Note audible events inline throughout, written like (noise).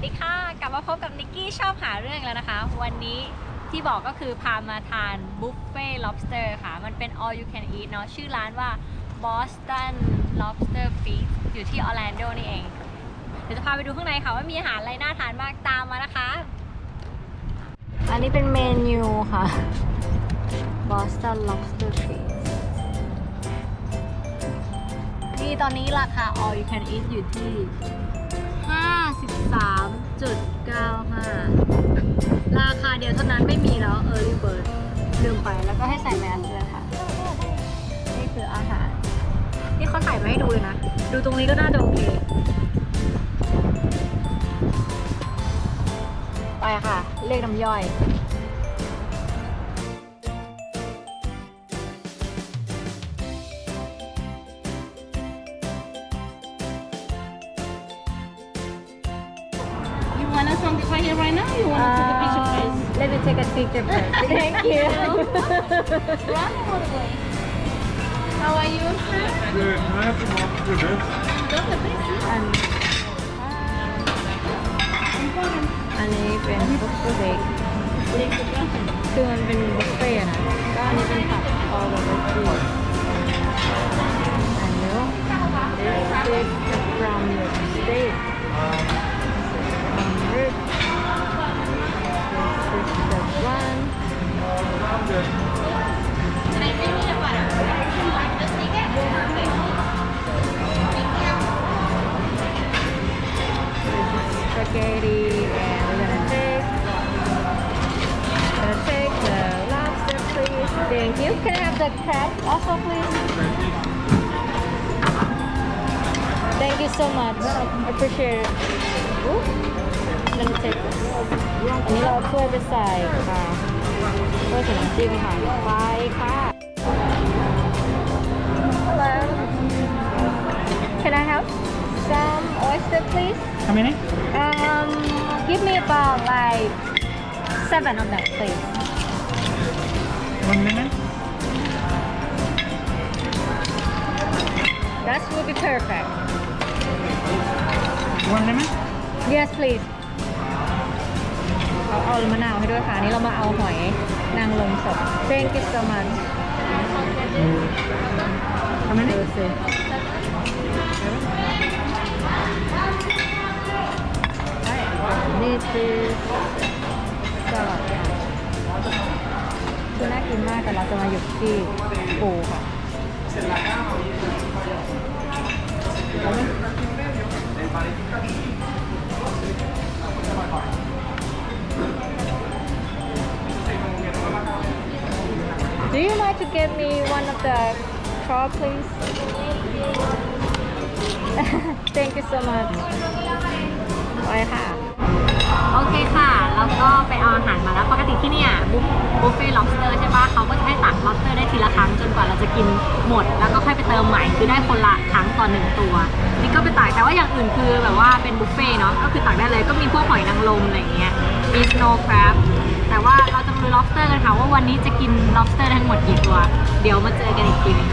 สวัสดีค่ะ กลับมาพบกับนิกกี้ชอบหาเรื่องแล้วนะคะ วันนี้ที่บอกก็คือพามาทานบุฟเฟ่ lobster ค่ะ มันเป็น all you can eat เนาะชื่อร้านว่า Boston Lobster Feast อยู่ที่ออร์แลนโดนี่เอง เดี๋ยวจะพาไปดูข้างในค่ะ ว่ามีอาหารอะไรน่าทานมากตามมานะคะ อันนี้เป็นเมนูค่ะ Boston Lobster Feast นี่ตอนนี้ราคา all you can eat อยู่ที่ 53.95 ราคาเดียวเท่านั้นไม่มีแล้ว early bird ลืมไปแล้วก็ให้ใส่แมสเลยค่ะ นี่คืออาหาร นี่เขาถ่ายมาให้ดูเลยนะ ดูตรงนี้ก็น่าจะโอเค ไปค่ะเรียกน้ำย่อย want us on the fire right now? You want to take a picture first? let me take a picture first (laughs) thank you Run all the way. How are you? Good. Can I have some more for this? Don't the best. อันอันนี้เป็นบุฟเฟ่เบกคือมันเป็นบุฟเฟ่ต์นะ ก็อันนี้เป็นผักออร์แกนิ also please thank you so much appreciate it Ooh. let me take this อันนี้เราเอาถ้วยไปใส่ค่ะถ้วยใส่น้ำจิ้มค่ะไปค่ะ Hello Can I have some oyster please How many? Um, give me about like seven of that, please. One minute. That would be perfect. One lemon. Yes, please. เอาเอามะนาวให้ด้วยค่ะนี่เรามาเอาหอยนางรมสด Thank you so much. How many? ดูสินี่คือสลัดค่ะคือน่ากินมากแต่เราจะมาหยุดที่ปูค่ะ Do you like to give me one of the craw, please? Thank you so much. ไปค่ะ โอเคค่ะ แล้วก็ไปเอาอาหารมาแล้ว ปกติที่เนี่ยบุฟเฟ่ต์ lobster ใช่ปะเขาก็จะให้ตัก ล็อตเตอร์ได้ทีละครั้งจนกว่าเราจะกินหมด แล้วก็ค่อยไปเติมใหม่คือได้คนละครั้งต่อหนึ่งตัว นี่ก็ไปตักแต่ว่าอย่างอื่นคือแบบว่าเป็นบุฟเฟ่เนาะก็คือตักได้เลยก็มีพวกหอยนางรมอะไรเงี้ยมีสโนว์ครับแต่ว่าเราจะมาดู lobster กันค่ะว่าวันนี้จะกิน lobster ทั้งหมดกี่ตัว เดี๋ยวมาเจอกันอีกทีนึง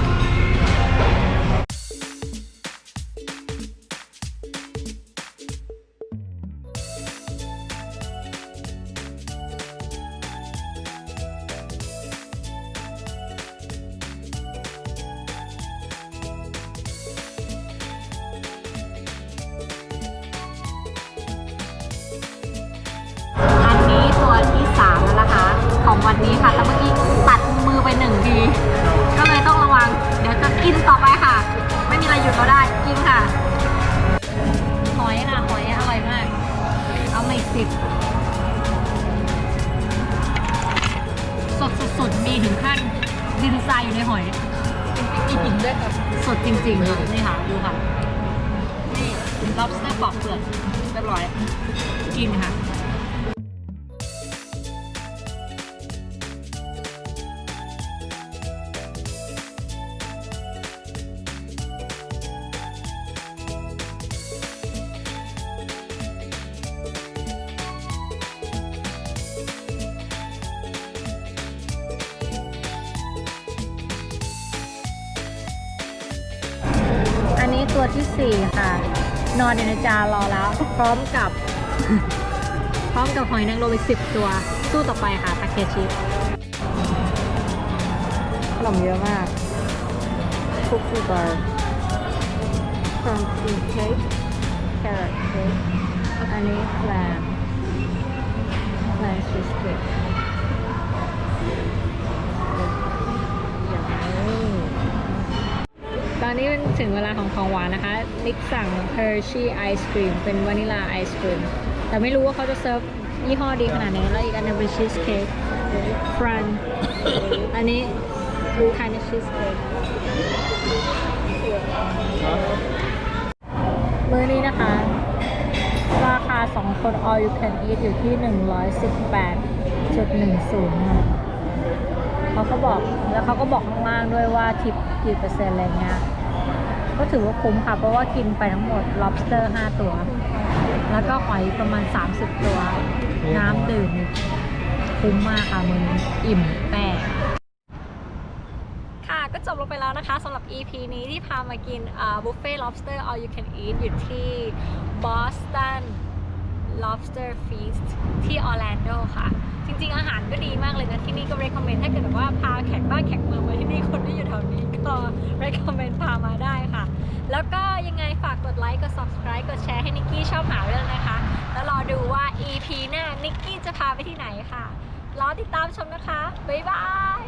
ของวันนี้ค่ะ แต่เมื่อกี้ตัดมือไปหนึ่งทีก็เลยต้องระวัง เดี๋ยวจะกินต่อไปค่ะ ไม่มีอะไรหยุดเราได้ กินค่ะ หอยค่ะ หอยอร่อยมาก เอามาอีกสิบสดสดๆมีถึงขั้นดินทรายอยู่ในหอยมีหินด้วยค่ะสดจริงๆค่ะนี่ค่ะดูค่ะ นี่ lobster ปอกเปลือกเรียบร้อย กินค่ะ นนี้ตัวที่ 4 ค่ะ นอนอยู่ในจานรอแล้ว พร้อมกับ พร้อมกับหอยนางรมอีกสิบตัว สู้ต่อไปค่ะทาเคชิขนมเยอะมากคุกกี้บาร์ครัมชีสเค้กแครอทเค้กอันนี้แฟลนแฟลนชีสเค้กตอน นี้เป็นถึงเวลาของของหวานนะคะนิกสั่ง Hershey Ice Cream เป็นวานิลาไอศครีมแต่ไม่รู้ว่าเขาจะเซิร์ฟยี่ห้อดีขนาดไหนแล้วอีกอันนึงเป็นชีสเค้กฟรันอันนี้ดูคายในชีสเค้กมื้อนี้นะคะ ราคา 2 คน all you can eat อยู่ที่ 118.10ค่ะเขาก็บอกแล้วเขาก็บอกข้างล่างด้วยว่าทิปกี่เปอร์เซ็นต์อะไรเงี้ย ก็ถือว่าคุ้มค่ะ เพราะว่ากินไปทั้งหมด lobster 5 ตัว แล้วก็หอยประมาณ 30 ตัว น้ำดื่มอีกคุ้มมากค่ะมึงอิ่มแป้ค่ะก็จบลงไปแล้วนะคะสำหรับ EP นี้ที่พามากินบุฟเฟ่ lobster all you can eat อยู่ที่ Boston lobster feast ที่ออร์แลนโดค่ะ จริงๆ อาหารก็ดีมากเลยนะ ที่นี่ก็ recommend ถ้าเกิดแบบว่าพาแขกบ้านแขกเมืองมาที่นี่คนที่อยู่แถวนี้ก็ recommend พามาได้ค่ะ แล้วก็ยังไงฝากกดไลค์กด subscribe กดแชร์ให้นิกกี้ชอบหาเรื่องนะคะ แล้วรอดูว่า EP หน้านิกกี้จะพาไปที่ไหนค่ะ รอติดตามชมนะคะ บ๊ายบาย